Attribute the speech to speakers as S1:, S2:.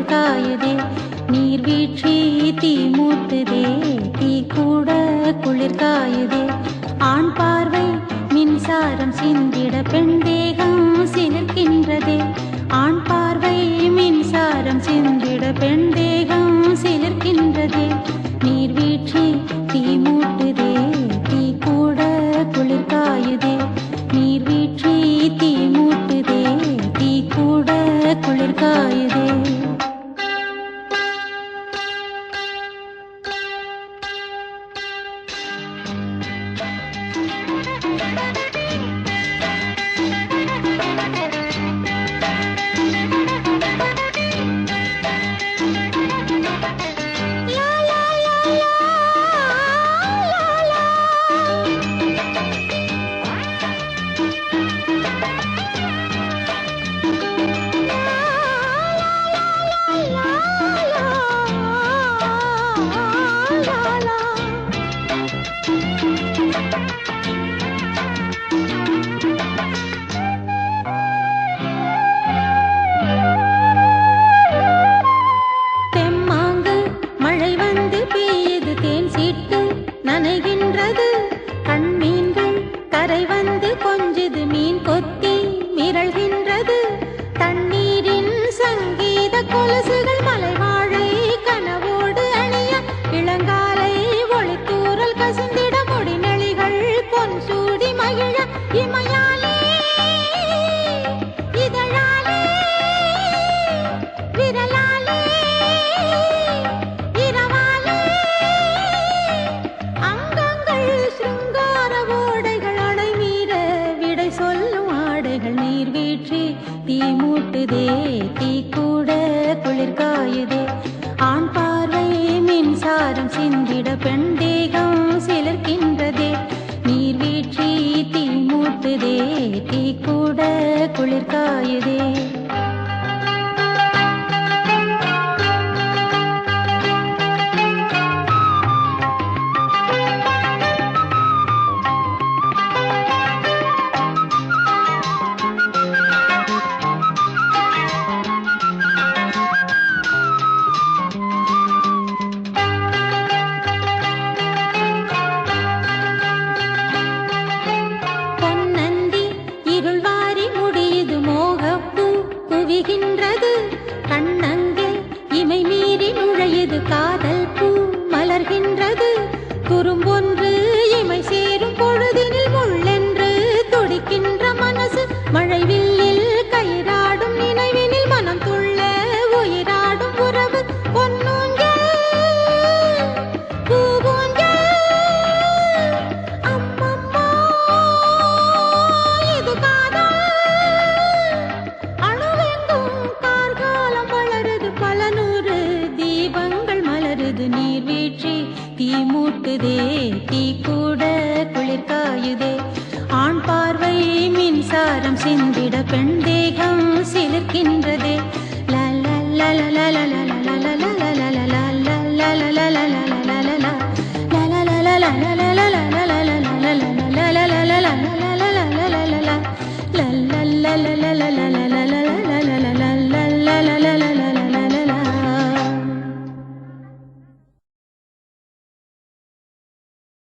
S1: நீர் காயுதே நீர் வீழ்ச்சி தீ மூட்டுதே தீ கூட குளிர் காயுதே ஆண் பார்வை மின்சாரம் சிந்திட பெண் தேகம் சிலிர்க்கின்றதே. ஆண் பார்வை மூட்டுதே தீ கூட குளிர்காயுதே ஆண் பார்வை மின்சாரம் சிந்திட பெண் தேகம் சிலர்கின்றதே நீர் வீழ்ச்சி தீ மூட்டுதே தீ குளிர்காயுதே நுழையது காதல் பூ மலர்கின்றது. குறும்பொன்று இமை சேரும் பொழுது தீ மூட்டுதே தீ கூட குளிர்காயுதே. ஆண் பார்வை மின்சாரம் சிந்திட பெண்டே